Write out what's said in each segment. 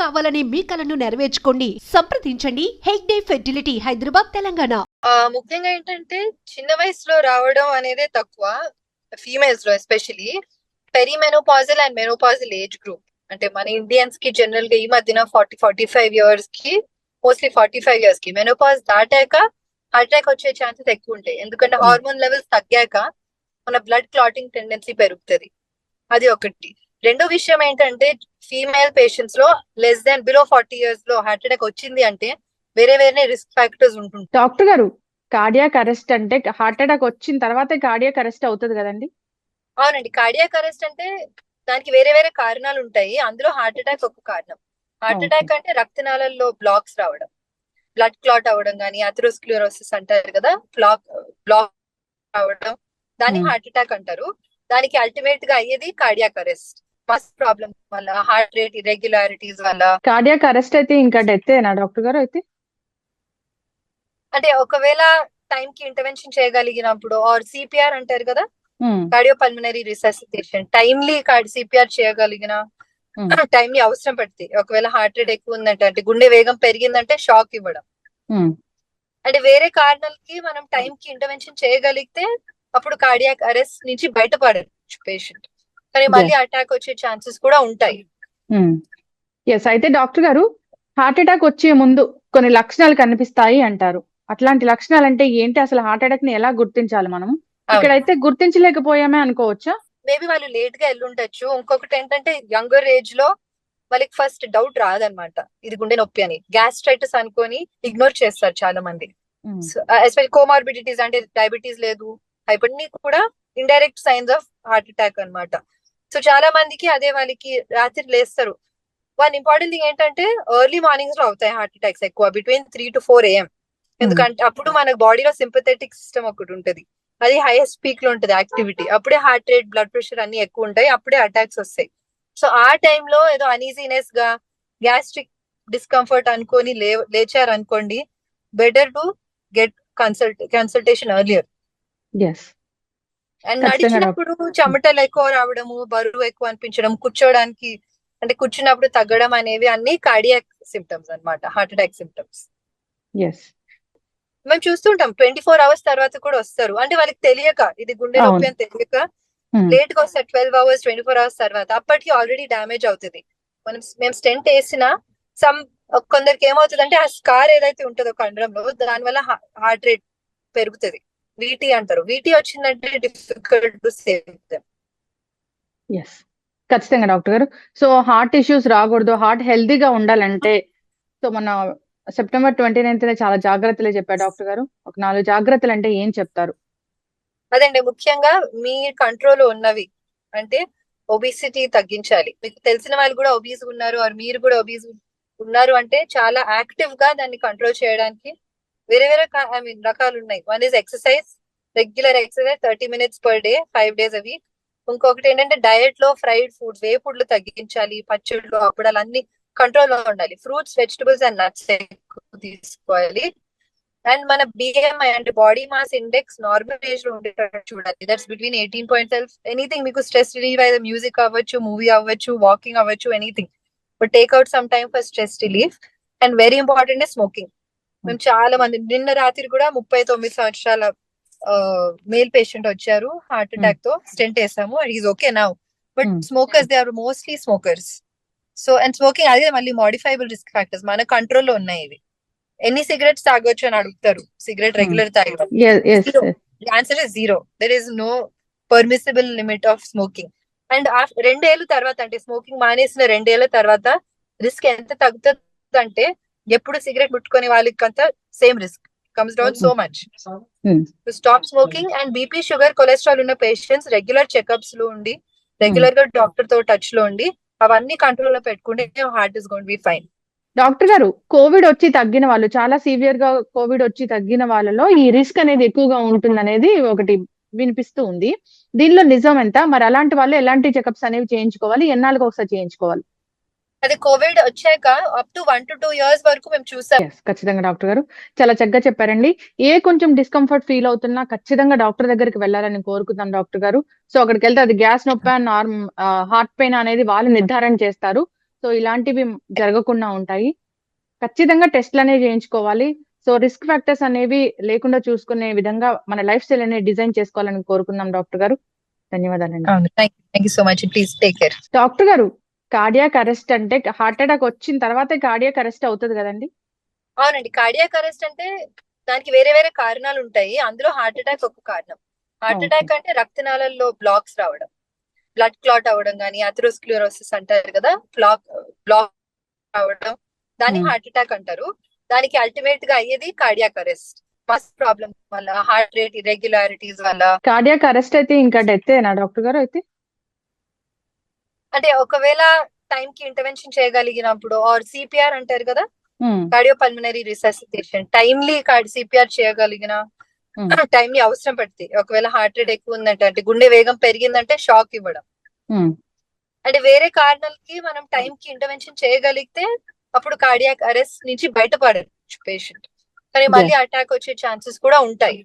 కావాలనే మీ కలను నెరవేర్చుకోండి. సంప్రదించండి. హెగ్డే ఫెర్టిలిటీ హైదరాబాద్ తెలంగాణ. ముఖ్యంగా ఏంటంటే చిన్న వయసులో రావడం అనేదే తక్కువ ఫీమేల్స్లో especially perimenopausal and menopausal age group అంటే మన ఇండియన్స్కి జనరల్గా ఈ మధ్యన ఫార్టీ ఫార్టీ ఫైవ్ ఇయర్స్కి మోస్ట్లీ ఫార్టీ ఫైవ్ ఇయర్స్కి. మెనోపాజ్ దాటాక హార్ట్ అటాక్ వచ్చే ఛాన్సెస్ ఎక్కువ ఉంటాయి. ఎందుకంటే Hmm. హార్మోన్ లెవెల్స్ తగ్గాక మన బ్లడ్ క్లాటింగ్ టెండెన్సీ పెరుగుతుంది. అది ఒకటి. రెండో విషయం ఏంటంటే ఫీమేల్ పేషెంట్స్లో లెస్ దాన్ బిలో ఫార్టీ ఇయర్స్లో హార్ట్ అటాక్ వచ్చింది అంటే వేరే వేరే రిస్క్ ఫ్యాక్టర్స్ ఉంటుంటాయి. డాక్టర్ గారు కార్డియాక్ అరెస్ట్ అంటే హార్ట్ అటాక్ వచ్చిన తర్వాతే కార్డియాక్ అరెస్ట్ అవుతుంది కదండి? అవునండి. కార్డియాక్ అరెస్ట్ అంటే దానికి వేరే వేరే కారణాలు ఉంటాయి. అందులో హార్ట్ అటాక్ ఒక కారణం. హార్ట్. అటాక్ అంటే రక్తనాళాల్లో బ్లాక్స్ రావడం. బ్లడ్ క్లాట్ అవ్వడం కానీ అథెరోస్క్లిరోసిస్ అంటారు కదా బ్లాక్ బ్లాక్ రావడం. దాన్ని Hmm. హార్ట్ అటాక్ అంటారు. దానికి అల్టిమేట్గా అయ్యేది కార్డియాక్ అరెస్ట్ మస్ట్ ప్రాబ్లమ్ వల్ల హార్ట్ రేట్ ఇరెగ్యులారిటీస్ వల్ల. కార్డియాక్ అరెస్ట్ అయితే ఇంకా డెత్ ఏనా డాక్టర్ గారు అయితే? అంటే ఒకవేళ టైం కి ఇంటర్వెన్షన్ చేయగలిగినప్పుడు ఆర్ సిపిఆర్ అంటారు కదా? Cardio pulmonary resuscitation. Timely CPR చేయగలిగిన. టైం అవసరం పడుతుంది ఒకవేళ హార్ట్ రేట్ ఎక్కువ ఉందంటే అంటే గుండె వేగం పెరిగిందంటే షాక్ ఇవ్వడం. అంటే వేరే కారణాలకి మనం టైం కి ఇంటర్వెన్షన్ చేయగలిగితే అప్పుడు కార్డియాక్ అరెస్ట్ నుంచి బయటపడచ్చు పేషెంట్. కానీ మళ్ళీ అటాక్ వచ్చే ఛాన్సెస్ కూడా ఉంటాయి. ఎస్ అయితే డాక్టర్ గారు హార్ట్ అటాక్ వచ్చే ముందు కొన్ని లక్షణాలు కనిపిస్తాయి అంటారు. అట్లాంటి లక్షణాలు అంటే ఏంటి? అసలు హార్ట్ అటాక్ని ఎలా గుర్తించాలి మనం ఇక్కడైతే గుర్తించలేకపోయామే అనుకోవచ్చా? మేబీ వాళ్ళు లేట్గా వెళ్ళుండొచ్చు ఇంకొకటి ఏంటంటే యంగర్ ఏజ్లో వాళ్ళకి ఫస్ట్ డౌట్ రాదనమాట ఇది గుండె నొప్పి అని. గ్యాస్ట్రైటిస్ అనుకొని ఇగ్నోర్ చేస్తారు చాలా మంది ఎస్పెషల్ కోమార్బిడిటీస్ అంటే డయాబెటీస్ లేదు. హైపర్ని కూడా indirect signs of heart attack అన్నమాట. సో చాలా మందికి అదే వాళ్ళకి రాత్రి లేస్తారు. వన్ ఇంపార్టెంట్ థింగ్ ఏంటంటే ఎర్లీ మార్నింగ్స్లో అవుతాయి హార్ట్ అటాక్స్ ఎక్కువ between three to four AM ఎందుకంటే అప్పుడు మన బాడీలో సింపథెటిక్ సిస్టమ్ ఒకటి ఉంటది. అది హైయెస్ట్ పీక్లో ఉంటది యాక్టివిటీ అప్పుడే హార్ట్ రేట్ బ్లడ్ ప్రెషర్ అన్ని ఎక్కువ ఉంటాయి అప్పుడే అటాక్స్ వస్తాయి. సో ఆ టైంలో ఏదో అనీజీనెస్గా గ్యాస్ట్రిక్ డిస్కంఫర్ట్ అనుకొని లే లేచారు అనుకోండి better to get consult consultation earlier and నడిచినప్పుడు చెమటలు ఎక్కువ రావడము బరువు ఎక్కువ అనిపించడం కూర్చోవడానికి అంటే కూర్చున్నప్పుడు తగ్గడం అనేవి అన్ని కార్డియాక్ సిమ్టమ్స్ అన్నమాట హార్ట్ అటాక్ సిమ్టమ్స్ మేము చూస్తుంటాం ట్వంటీ ఫోర్ అవర్స్ తర్వాత కూడా వస్తారు. అంటే వాళ్ళకి తెలియక ఇది గుండె నొప్పి. అని తెలియక లేట్గా వస్తారు twelve hours twenty four hours తర్వాత. అప్పటికి ఆల్రెడీ డ్యామేజ్ అవుతుంది. మనం మేము స్టెంట్ వేసిన సమ్ కొందరికి ఏమవుతుంది అంటే ఆ స్కార్ ఏదైతే ఉంటుందో కండరంలో దాని వల్ల హార్ట్ రేట్ పెరుగుతుంది. వీటీ అంటారు. వీటీ వచ్చిందంటే డిఫికల్ట్ టు సేవ్ ఎస్ ఖచ్చితంగా డాక్టర్ గారు. సో హార్ట్ ఇష్యూస్ రాకూడదు. హార్ట్ హెల్దీగా ఉండాలంటే సో మన సెప్టెంబర్ ట్వంటీ నైన్త్ చాలా జాగ్రత్తలు చెప్పారు డాక్టర్ గారు. ఒక నాలుగు జాగ్రత్తలు అంటే ఏం చెప్తారు? అదండి. ముఖ్యంగా మీ కంట్రోల్ ఉన్నవి. అంటే ఒబిసిటీ తగ్గించాలి. మీకు తెలిసిన వాళ్ళు కూడా ఒబీస్ ఉన్నారు ఆర్ మీరు కూడా ఒబీస్ ఉన్నారు అంటే చాలా యాక్టివ్గా దాన్ని కంట్రోల్ చేయడానికి వేరే వేరే ఐ మీన్ రకాలు ఉన్నాయి one is exercise regular exercise thirty minutes per day five days అవి ఇంకొకటి ఏంటంటే డయట్లో ఫ్రైడ్ ఫుడ్స్ వేపుడ్లు తగ్గించాలి పచ్చళ్ళు అప్పుడాలు అన్ని కంట్రోల్లో ఉండాలి. ఫ్రూట్స్ వెజిటబుల్స్ అండ్ నట్స్ ఎక్కువ తీసుకోవాలి. అండ్ మన బిఎంఐ అంటే బాడీ మాస్ ఇండెక్స్ నార్మల్ ఏజ్లో ఉండేటట్టు చూడాలి. That's between eighteen point self anything మీకు స్ట్రెస్ రిలీవ్ అయితే మ్యూజిక్ అవ్వచ్చు మూవీ అవ్వచ్చు వాకింగ్ అవ్వచ్చు anything but take out some time for stress relief and very important smoking మేము చాలా మంది నిన్న రాత్రి కూడా ముప్పై తొమ్మిది సంవత్సరాల మేల్ పేషెంట్ వచ్చారు హార్ట్ అటాక్తో స్టెంట్ వేసాము. Is okay now. But Hmm. Smokers they are mostly smokers. So and smoking అదే మళ్ళీ మాడిఫైబుల్ రిస్క్ ఫ్యాక్టర్స్. మన కంట్రోల్లో ఉన్నాయి ఇవి. ఎన్ని సిగరెట్స్ తాగొచ్చు అని అడుగుతారు. Cigarette Hmm. రెగ్యులర్ తాగడం. Answer is zero there is no permissible limit of smoking and రెండేళ్ళ తర్వాత అంటే స్మోకింగ్ మానేసిన రెండేళ్ళ తర్వాత రిస్క్ ఎంత తగ్గుతుంది అంటే ఎప్పుడు సిగరెట్ ముట్టుకునే వాళ్ళకి అంతా same risk. Comes down so much stop smoking and BP sugar cholesterol ఉన్న పేషెంట్స్ రెగ్యులర్ చెకప్స్లో ఉండి రెగ్యులర్గా డాక్టర్తో టచ్లో ఉండి అవన్నీ కంట్రోల్లో పెట్టుకుంటే heart is gone be fine doctor గారు కోవిడ్ వచ్చి తగ్గిన వాళ్ళు చాలా సివియర్గా కోవిడ్ వచ్చి తగ్గిన వాళ్ళలో ఈ రిస్క్ అనేది ఎక్కువగా ఉంటుంది అనేది ఒకటి వినిపిస్తూ ఉంది. దీనిలో నిజం ఎంత? మరి అలాంటి వాళ్ళు ఎలాంటి చెకప్స్ అనేవి చేయించుకోవాలి? ఎన్నాళ్ళకి ఒకసారి చేయించుకోవాలి? అది కోవిడ్ వచ్చాక up to one to two years వరకు మేము చూసాం. ఖచ్చితంగా డాక్టర్ గారు. చాలా చక్కగా చెప్పారండి. ఏ కొంచెం డిస్కంఫర్ట్ ఫీల్ అవుతున్నా ఖచ్చితంగా డాక్టర్ దగ్గరికి వెళ్ళాలని కోరుకుందాం డాక్టర్ గారు. సో అక్కడికి వెళ్తే అది గ్యాస్ నొప్పి నార్మ్ హార్ట్ పెయిన్ అనేది వాళ్ళు నిర్ధారణ చేస్తారు. సో ఇలాంటివి జరగకుండా ఉంటాయి. ఖచ్చితంగా టెస్ట్లు అనేవి చేయించుకోవాలి. సో రిస్క్ ఫ్యాక్టర్స్ అనేవి లేకుండా చూసుకునే విధంగా మన లైఫ్ స్టైల్ అనేది డిజైన్ చేసుకోవాలని కోరుకుందాం డాక్టర్ గారు. ధన్యవాదాలండి. అవును thank you so much please take care doctor గారు కార్డియాక్ అరెస్ట్ అంటే హార్ట్ అటాక్ వచ్చిన తర్వాతే కార్డియాక్ అరెస్ట్ అవుతుంది కదండి? అవునండి. కార్డియాక్ అరెస్ట్ అంటే దానికి వేరే వేరే కారణాలు ఉంటాయి. అందులో హార్ట్ అటాక్ ఒక కారణం. హార్ట్. అటాక్ అంటే రక్తనాళాల్లో బ్లాక్స్ రావడం. బ్లడ్ క్లాట్ అవ్వడం కానీ అథెరోస్క్లిరోసిస్ అంటారు కదా? బ్లాక్ బ్లాక్ రావడం. దాన్ని. హార్ట్ అటాక్ అంటారు. దానికి అల్టిమేట్గా అయ్యేది కార్డియాక్ అరెస్ట్ మస్ట్ ప్రాబ్లమ్ వల్ల హార్ట్ రేట్ ఇరెగ్యులారిటీస్ వల్ల. కార్డియాక్ అరెస్ట్ అయితే ఇంకా డెత్ డాక్టర్ గారు అయితే? అంటే ఒకవేళ టైం కి ఇంటర్వెన్షన్ చేయగలిగినప్పుడు ఆర్ సిపిఆర్ అంటారు కదా? Cardio pulmonary resuscitation. Timely CPR చేయగలిగిన. టైమ్లీ అవసరం పడుతుంది ఒకవేళ హార్ట్ రేట్ ఎక్కువ ఉందంటే అంటే గుండె వేగం పెరిగిందంటే షాక్ ఇవ్వడం. అంటే వేరే కారణాలకి మనం టైం కి ఇంటర్వెన్షన్ చేయగలిగితే అప్పుడు కార్డియాక్ అరెస్ట్ నుంచి బయటపడచ్చు పేషెంట్. కానీ మళ్ళీ అటాక్ వచ్చే ఛాన్సెస్ కూడా ఉంటాయి.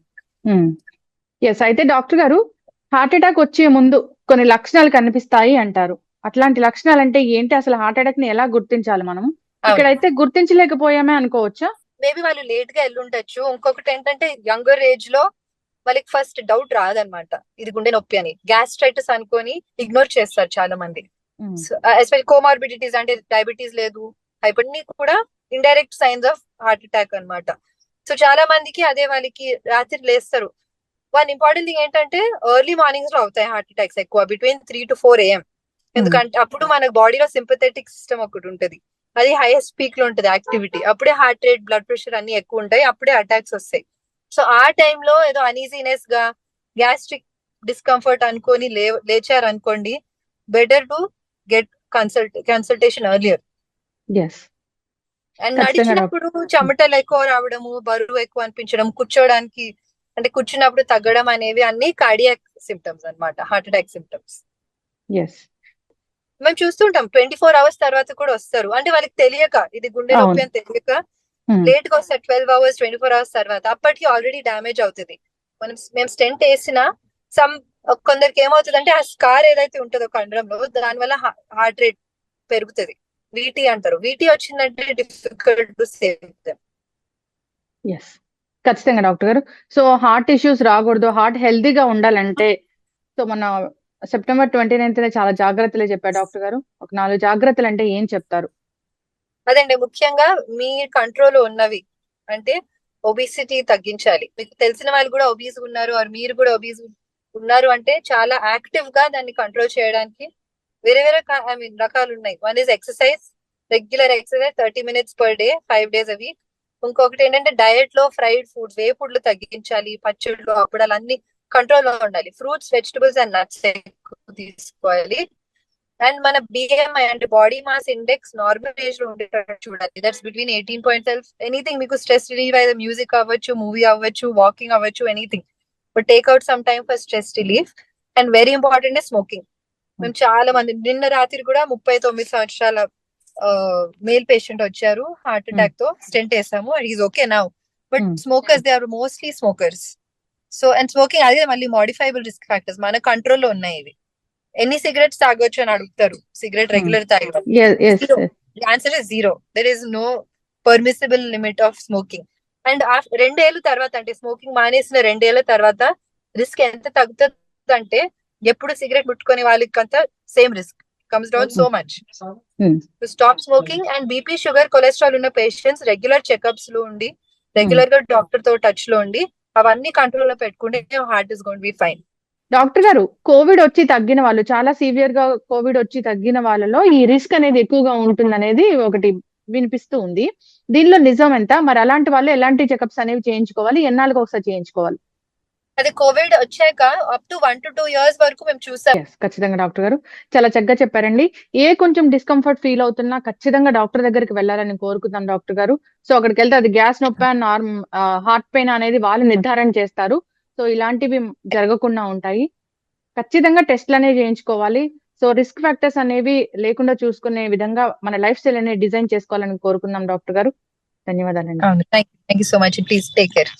ఎస్ అయితే డాక్టర్ గారు హార్ట్ అటాక్ వచ్చే ముందు కొన్ని లక్షణాలు కనిపిస్తాయి అంటారు. అట్లాంటి లక్షణాలు అంటే ఏంటి? అసలు హార్ట్ అటాక్ని ఎలా గుర్తించాలి మనం ఇక్కడైతే గుర్తించలేకపోయామే అనుకోవచ్చా? మేబీ వాళ్ళు లేట్గా వెళ్ళుండొచ్చు ఇంకొకటి ఏంటంటే యంగర్ ఏజ్లో వాళ్ళకి ఫస్ట్ డౌట్ రాదనమాట. ఇది గుండె నొప్పి అని. గ్యాస్ట్రైటిస్ అనుకొని ఇగ్నోర్ చేస్తారు చాలా మంది ఎస్పెషల్ కోమార్బిడిటీస్ అంటే డయాబెటీస్ లేదు. హైపర్ని కూడా indirect signs of heart attack అన్నమాట సో చాలా మందికి అదే వాళ్ళకి రాత్రి లేస్తారు. వన్ ఇంపార్టెంట్ థింగ్ ఏంటంటే ఎర్లీ మార్నింగ్స్లో అవుతాయి హార్ట్ అటాక్స్ ఎక్కువ. Between three to four AM. ఎందుకంటే అప్పుడు మన బాడీలో సింపథెటిక్ సిస్టమ్ ఒకటి ఉంటది. అది హైయెస్ట్ పీక్లో ఉంటది యాక్టివిటీ అప్పుడే హార్ట్ రేట్ బ్లడ్ ప్రెషర్ అన్ని ఎక్కువ ఉంటాయి. అప్పుడే అటాక్స్ వస్తాయి. సో ఆ టైంలో ఏదో అనీజీనెస్గా గ్యాస్ట్రిక్ డిస్కంఫర్ట్ అనుకొని లే లేచారు అనుకోండి better to get consult consultation earlier yes and నడిచినప్పుడు చెమటలు ఎక్కువ రావడము బరువు ఎక్కువ అనిపించడం కూర్చోవడానికి అంటే కూర్చున్నప్పుడు తగ్గడం అనేవి అన్ని కార్డియాక్ సిమ్టమ్స్ అన్నమాట హార్ట్ అటాక్ సిమ్టమ్స్ ఎస్ మేము చూస్తుంటాం. ట్వంటీ ఫోర్ అవర్స్ తర్వాత కూడా వస్తారు. అంటే వాళ్ళకి తెలియక ఇది గుండె నొప్పి. అని తెలియక లేట్గా వస్తారు. Twelve hours twenty four hours తర్వాత అప్పటికి ఆల్రెడీ డ్యామేజ్ అవుతుంది. మనం మేము స్టెంట్ వేసిన సమ్ కొందరికి ఏమవుతుంది అంటే ఆ స్కార్ ఏదైతే ఉంటుందో కండరంలో దాని వల్ల హార్ట్ రేట్ పెరుగుతుంది. వీటీ అంటారు. వీటీ వచ్చిందంటే డిఫికల్ట్ టు సేవ్ ఎస్ ఖచ్చితంగా డాక్టర్ గారు. సో హార్ట్ ఇష్యూస్ రాకూడదు. హార్ట్ హెల్దీగా ఉండాలంటే సో మన సెప్టెంబర్ ట్వంటీ నైన్త్ చాలా జాగ్రత్తలు చెప్పారు డాక్టర్ గారు. ఒక నాలుగు జాగ్రత్తలు అంటే ఏం చెప్తారు? అదండి ముఖ్యంగా మీ కంట్రోల్ ఉన్నవి. అంటే ఒబిసిటీ తగ్గించాలి. మీకు తెలిసిన వాళ్ళు కూడా ఒబీస్ ఉన్నారు ఆర్ మీరు కూడా ఒబీస్ ఉన్నారు అంటే చాలా యాక్టివ్గా దాన్ని కంట్రోల్ చేయడానికి వేరే వేరే ఐ మీన్ రకాలు ఉన్నాయి. One is exercise regular exercise thirty minutes per day five days అవి ఇంకొకటి ఏంటంటే డయట్లో ఫ్రైడ్ ఫుడ్స్ వేపుడ్లు తగ్గించాలి పచ్చళ్ళు అప్పుడాలు అన్ని కంట్రోల్లో ఉండాలి. ఫ్రూట్స్ వెజిటబుల్స్ అండ్ నట్స్ ఎక్కువ తీసుకోవాలి. అండ్ మన బిఎంఐ అంటే బాడీ మాస్ ఇండెక్స్ నార్మల్ ఏజ్లో ఉండేటట్టు చూడాలి. That's between eighteen point self anything మీకు స్ట్రెస్ రిలీవ్ అయితే మ్యూజిక్ అవ్వచ్చు మూవీ అవ్వచ్చు వాకింగ్ అవ్వచ్చు anything but take out some time for stress relief and very important smoking మేము చాలా మంది నిన్న రాత్రి కూడా ముప్పై తొమ్మిది సంవత్సరాల మేల్ పేషెంట్ వచ్చారు హార్ట్ అటాక్తో స్టెంట్ వేసాము. Is okay now but Hmm. Smokers they are mostly smokers so and smoking అదే మళ్ళీ మాడిఫైబుల్ రిస్క్ ఫ్యాక్టర్స్ మన కంట్రోల్లో ఉన్నాయి ఇవి. ఎన్ని సిగరెట్స్ తాగొచ్చు అని అడుగుతారు. Cigarette Hmm. రెగ్యులర్ తాగడం. Yes Zero. Answer is zero there is no permissible limit of smoking and రెండేళ్ళ తర్వాత అంటే స్మోకింగ్ మానేసిన రెండేళ్ళ తర్వాత రిస్క్ ఎంత తగ్గుతుంది అంటే ఎప్పుడు సిగరెట్ ముట్టుకునే వాళ్ళకి అంతా same risk comes down so much Hmm. Stop smoking and BP sugar cholesterol ఉన్న పేషెంట్స్ రెగ్యులర్ చెకప్స్లో ఉండి రెగ్యులర్గా డాక్టర్తో టచ్లో ఉండి అవన్నీ కంట్రోల్లో పెట్టుకుంటే heart is gonna be fine doctor గారు కోవిడ్ వచ్చి తగ్గిన వాళ్ళు చాలా సివియర్గా కోవిడ్ వచ్చి తగ్గిన వాళ్ళలో ఈ రిస్క్ అనేది ఎక్కువగా ఉంటుంది అనేది ఒకటి వినిపిస్తూ ఉంది. దీనిలో నిజం ఎంత? మరి అలాంటి వాళ్ళు ఎలాంటి చెకప్స్ అనేవి చేయించుకోవాలి? ఎన్నాళ్ళకి ఒకసారి చేయించుకోవాలి? అది కోవిడ్ వచ్చాక up to one to two years వరకు మేము చూసాం. ఖచ్చితంగా డాక్టర్ గారు. చాలా చక్కగా చెప్పారండి. ఏ కొంచెం డిస్కంఫర్ట్ ఫీల్ అవుతున్నా ఖచ్చితంగా డాక్టర్ దగ్గరికి వెళ్ళాలని కోరుకుందాం డాక్టర్ గారు. సో అక్కడికి వెళ్తే అది గ్యాస్ నొప్పి నార్మ్ హార్ట్ పెయిన్ అనేది వాళ్ళు నిర్ధారణ చేస్తారు. సో ఇలాంటివి జరగకుండా ఉంటాయి. ఖచ్చితంగా టెస్ట్లు అనేవి చేయించుకోవాలి. సో రిస్క్ ఫ్యాక్టర్స్ అనేవి లేకుండా చూసుకునే విధంగా మన లైఫ్ స్టైల్ అనేది డిజైన్ చేసుకోవాలని కోరుకుందాం డాక్టర్ గారు. ధన్యవాదాలండి. Thank you so much please take care